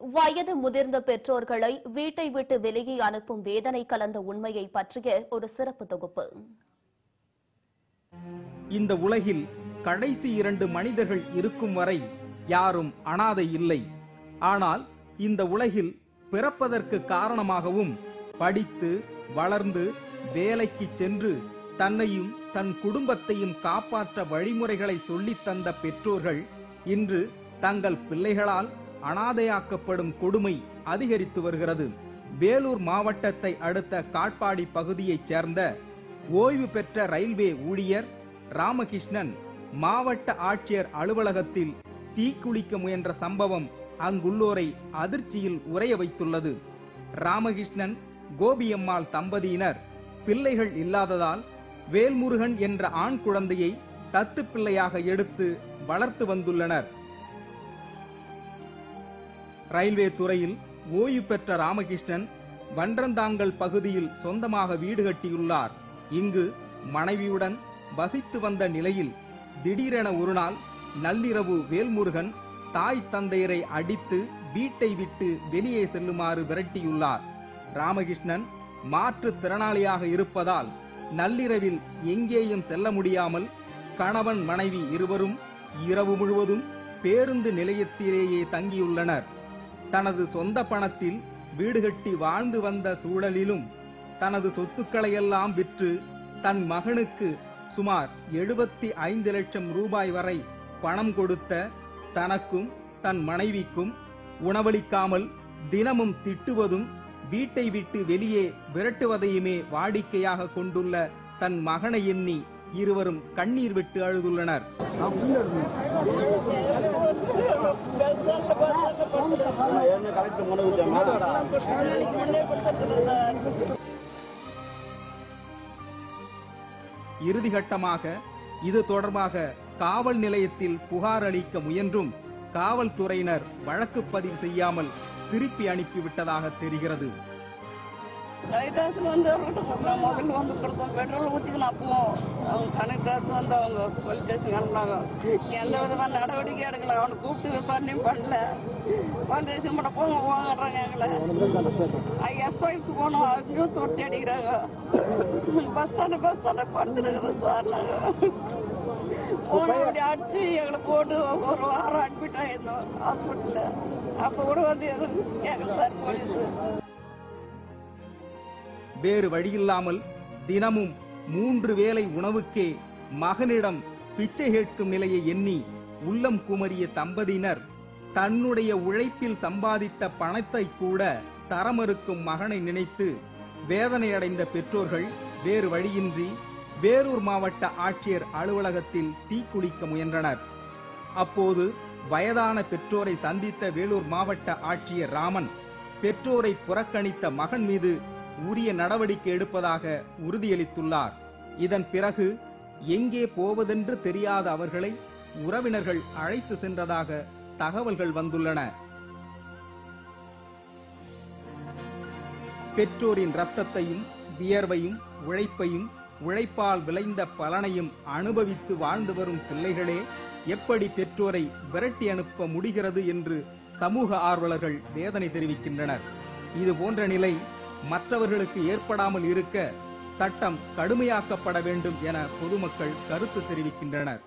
வயது முதிர்ந்த பெற்றோர்களை வீட்டை விட்டு வெளியே அனுப்பும் வேதனை கலந்த உண்மையை பற்றிய ஒரு சிறப்பு தொகுப்பு. இந்த உலகில் கடைசி இரண்டு மனிதர்கள் இருக்கும் வரை யாரும் அனாதை இல்லை. ஆனால் இந்த உலகில் பிறப்பதற்கு காரணமாகவும் படித்து வளர்ந்து வேலைக்கு சென்று தன்னையும் தன் குடும்பத்தையும் காப்பாற்ற வழிமுறைகளை சொல்லித் தந்த பெற்றோர்கள் இன்று தங்கள் பிள்ளைகளால் அனாதையாக்கப்படும் கொடுமை அதிகரித்து வருகிறது. வேலூர் மாவட்டத்தை அடுத்த காட்பாடி பகுதியைச் சேர்ந்த ஓய்வு பெற்ற ரயில்வே ஊழியர் ராமகிருஷ்ணன் மாவட்ட ஆட்சியர் அலுவலகத்தில் தீக்குளிக்க முயன்ற சம்பவம் அங்குள்ளோரை அதிர்ச்சியில் உறைய வைத்துள்ளது. ராமகிருஷ்ணன் கோபியம்மாள் தம்பதியினர் பிள்ளைகள் இல்லாததால் வேல்முருகன் என்ற ஆண் குழந்தையை தத்து பிள்ளையாக எடுத்து வளர்த்து வந்துள்ளனர். ரயில்வே துறையில் ஓய்வு பெற்ற ராமகிருஷ்ணன் வன்றந்தாங்கல் பகுதியில் சொந்தமாக வீடு கட்டியுள்ளார். இங்கு மனைவியுடன் வசித்து வந்த நிலையில் திடீரென ஒருநாள் நள்ளிரவு வேல்முருகன் தாய் தந்தையரை அடித்து வீட்டை விட்டு வெளியே செல்லுமாறு விரட்டியுள்ளார். ராமகிருஷ்ணன் மாற்றுத் திறனாளியாக இருப்பதால் நள்ளிரவில் எங்கேயும் செல்ல முடியாமல் கணவன் மனைவி இருவரும் இரவு முழுவதும் பேருந்து நிலையத்திலேயே தங்கியுள்ளனர். தனது சொந்த பணத்தில் வீடு கட்டி வாழ்ந்து வந்த சூழலிலும் தனது சொத்துக்களையெல்லாம் விற்று தன் மகனுக்கு சுமார் எழுபத்தி ஐந்து லட்சம் ரூபாய் வரை பணம் கொடுத்த தனக்கும் தன் மனைவிக்கும் உணவளிக்காமல் தினமும் திட்டுவதும் வீட்டை விட்டு வெளியே விரட்டுவதையுமே வாடிக்கையாக கொண்டுள்ள தன் மகனை எண்ணி இருவரும் கண்ணீர் விட்டு அழுதுள்ளனர். இறுதிகட்டமாக இது தொடர்பாக காவல் நிலையத்தில் புகார் அளிக்க முயன்றும் காவல்துறையினர் வழக்கு பதிவு செய்யாமல் திருப்பி அனுப்பிவிட்டதாக தெரிகிறது. டைட்டாஸில் வந்து அவர்கிட்ட கொடுத்தேன் முதல்ல வந்து கொடுத்தோம். பெட்ரோல் ஊற்றிக்கணும் அப்பவும் அவங்க கனெக்டர் வந்து அவங்க போலீஸ் ஸ்டேஷன் அனுப்புனாங்க. எந்த விதமான நடவடிக்கை எடுக்கல. அவனை கூப்பிட்டு விசாரணையும் பண்ணல. போலீஸ் ஸ்டேஷன் பண்ண போங்க போங்கன்றாங்க எங்களை. எஸ்ஒய்ஸ் போனோம் அங்கேயும் தொட்டி அடிக்கிறாங்க. பஸ் ஸ்டாண்டு பஸ் ஸ்டாண்டை படுத்துருக்குறோம் சார் நாங்கள் போன அப்படி அடிச்சு எங்களை போட்டு ஒரு வாரம் அட்மிட் ஆயிருந்தோம் ஹாஸ்பிட்டலில் அப்போ கூட வந்து எதுவும் கேட்கல சார் போலீஸ். வேறு வழியில்லாமல் தினமும் மூன்று வேளை உணவுக்கே மகனிடம் பிச்சை கேட்கும் நிலையை எண்ணி உள்ளம் குமரிய தம்பதியினர் தன்னுடைய உழைப்பில் சம்பாதித்த பணத்தை கூட தரமறுக்கும் மகனை நினைத்து வேதனையடைந்த பெற்றோர்கள் வேறு வழியின்றி வேலூர் மாவட்ட ஆட்சியர் அலுவலகத்தில் தீக்குளிக்க முயன்றனர். அப்போது வயதான பெற்றோரை சந்தித்த வேலூர் மாவட்ட ஆட்சியர் ராமன் பெற்றோரை புறக்கணித்த மகன் மீது உரிய நடவடிக்கை எடுப்பதாக உறுதியளித்துள்ளார். இதன் பிறகு எங்கே போவதென்று தெரியாத அவர்களை உறவினர்கள் அழைத்து சென்றதாக தகவல்கள் வந்துள்ளன. பெற்றோரின் ரத்தத்தையும் வியர்வையும் உழைப்பையும் உழைப்பால் விளைந்த பலனையும் அனுபவித்து வாழ்ந்து வரும் பிள்ளைகளே எப்படி பெற்றோரை விரட்டி அனுப்ப முடிகிறது என்று சமூக ஆர்வலர்கள் வேதனை தெரிவிக்கின்றனர். இது போன்ற நிலை மற்றவர்களுக்கு ஏற்படாமல் இருக்க சட்டம் கடுமையாக்கப்பட வேண்டும் என பொதுமக்கள் கருத்து தெரிவிக்கின்றனர்.